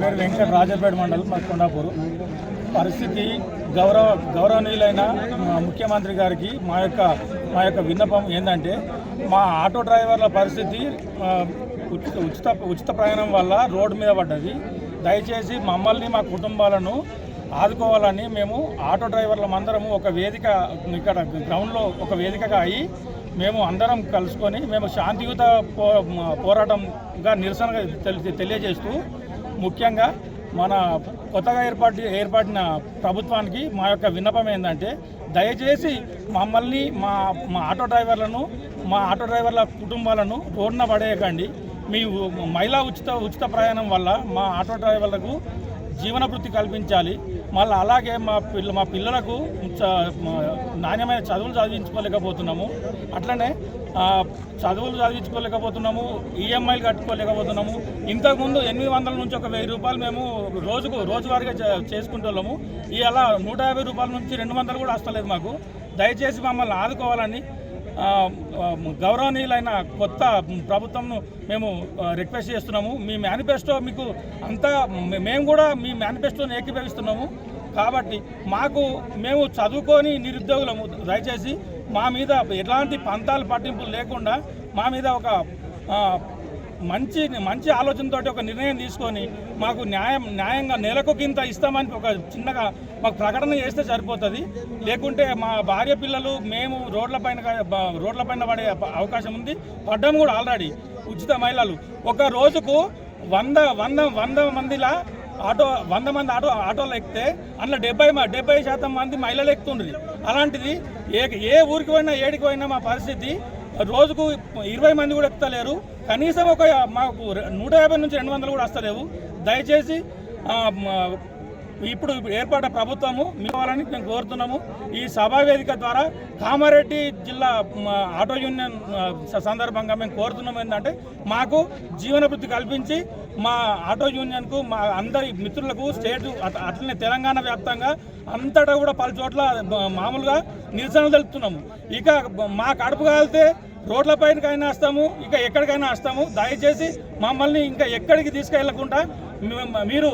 పేరు వెంకట రాజపేట మండలం మా కొండాపూర్. పరిస్థితి గౌరవ గౌరవనీయులైన ముఖ్యమంత్రి గారికి మా యొక్క మా యొక్క విన్నపం ఏంటంటే మా ఆటో డ్రైవర్ల పరిస్థితి ఉచిత ఉచిత ఉచిత ప్రయాణం వల్ల రోడ్డు మీద పడ్డది. దయచేసి మమ్మల్ని మా కుటుంబాలను ఆదుకోవాలని మేము ఆటో డ్రైవర్లం అందరము ఒక వేదిక ఇక్కడ గ్రౌండ్లో ఒక వేదికగా అయ్యి మేము అందరం కలుసుకొని మేము శాంతియుత పో పోరాటంగా నిరసనగా తెలి- తెలియజేస్తూ ముఖ్యంగా మన కొత్తగా ఏర్పాటు ఏర్పడిన ప్రభుత్వానికి మా యొక్క విన్నపం ఏంటంటే దయచేసి మమ్మల్ని మా మా ఆటో డ్రైవర్లను మా ఆటో డ్రైవర్ల కుటుంబాలను రోడ్డున పడేయకండి మీ మహిళా ఉచిత ఉచిత ప్రయాణం వల్ల మా ఆటో డ్రైవర్లకు జీవన వృత్తి కల్పించాలి. మళ్ళీ అలాగే మా పిల్ల మా పిల్లలకు చ- నాణ్యమైన చదువులు చదివించుకోలేకపోతున్నాము. అట్లనే చదువులు చదివించుకోలేకపోతున్నాము ఈఎంఐలు కట్టుకోలేకపోతున్నాము. ఇంతకుముందు ఎనిమిది వందల నుంచి ఒక వెయ్యి రూపాయలు మేము రోజుకు రోజువారీగా చేసుకుంటున్నాము ఈ అలా నూట యాభై రూపాయల నుంచి రెండు వందలు కూడా వస్తలేదు మాకు. దయచేసి మమ్మల్ని ఆదుకోవాలని గౌరవనీయులైన కొత్త ప్రభుత్వంను మేము రిక్వెస్ట్ చేస్తున్నాము. మీ మేనిఫెస్టో మీకు అంతా మేము కూడా మీ మేనిఫెస్టోని ఏకీభవిస్తున్నాము. కాబట్టి మాకు మేము చదువుకొని నిరుద్యోగులము. దయచేసి మా మీద ఎలాంటి పంతాలు పట్టింపులు లేకుండా మా మీద ఒక మంచి మంచి ఆలోచనతో ఒక నిర్ణయం తీసుకొని మాకు న్యాయం న్యాయంగా నెలకు కింద ఇస్తామని ఒక చిన్నగా మాకు ప్రకటన చేస్తే సరిపోతుంది. లేకుంటే మా భార్య పిల్లలు మేము రోడ్లపైన రోడ్ల రోడ్లపైన పడే అవకాశం ఉంది. పడ్డం కూడా ఆల్రెడీ ఉచిత మహిళలు. ఒక రోజుకు వంద వంద వంద మందిలా ఆటో వంద మంది ఆటో ఆటోలు ఎక్కితే అందులో డెబ్బై డెబ్బై శాతం మంది మహిళలు ఎక్కుతుండ్రి. అలాంటిది ఏ ఏ ఊరికి పోయినా ఏడికి పోయినా మా పరిస్థితి రోజుకు ఇరవై మంది కూడా ఎక్కుతలేరు. కనీసం ఒక మాకు నూట యాభై నుంచి రెండు వందలు కూడా వస్తలేవు. దయచేసి ఇప్పుడు ఏర్పాటు ప్రభుత్వము మీ వాళ్ళని మేము కోరుతున్నాము. ఈ సభా వేదిక ద్వారా కామారెడ్డి జిల్లా ఆటో యూనియన్ సందర్భంగా మేము కోరుతున్నాం ఏంటంటే మాకు జీవన కల్పించి మా ఆటో యూనియన్కు మా అందరి మిత్రులకు స్టేట్ అట్- అట్లనే తెలంగాణ వ్యాప్తంగా అంతటా కూడా పలు చోట్ల మామూలుగా నిరసన తెలుపుతున్నాము. ఇక మా కడుపు కాలితే రోడ్లపైనకైనా వస్తాము ఇక ఎక్కడికైనా వస్తాము. దయచేసి మమ్మల్ని ఇంకా ఎక్కడికి తీసుకెళ్ళకుండా మీరు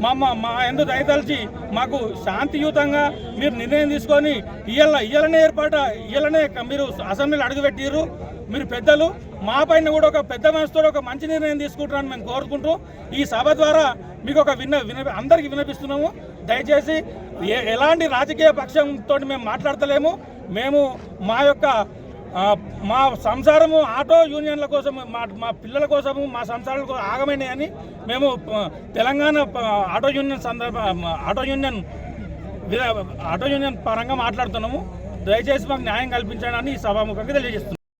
మా మా- ఎందు దయతలిచి మాకు శాంతియుతంగా మీరు నిర్ణయం తీసుకొని ఇయ్యాల ఇయ్యాలనే ఏర్పాట ఇయ్యాలనే మీరు అసెంబ్లీలో అడుగుపెట్టిర్రు. మీరు పెద్దలు మా పైన కూడా ఒక పెద్ద మనసుతో ఒక మంచి నిర్ణయం తీసుకుంటారని మేము కోరుకుంటూ ఈ సభ ద్వారా మీకు ఒక విన్న విన అందరికీ వినిపిస్తున్నాము. దయచేసి ఏ ఎలాంటి రాజకీయ పక్షంతో మేము మాట్లాడతలేము. మేము మా యొక్క మా సంసారము ఆటో యూనియన్ల కోసం మా మా పిల్లల కోసము మా సంసారాల కోసం ఆగమైనాయని మేము తెలంగాణ ఆటో యూనియన్ సందర్భ ఆటో యూనియన్ ఆటో యూనియన్ పరంగా మాట్లాడుతున్నాము. దయచేసి మాకు న్యాయం కల్పించాలని ఈ సభాముఖంగా తెలియజేస్తున్నాం.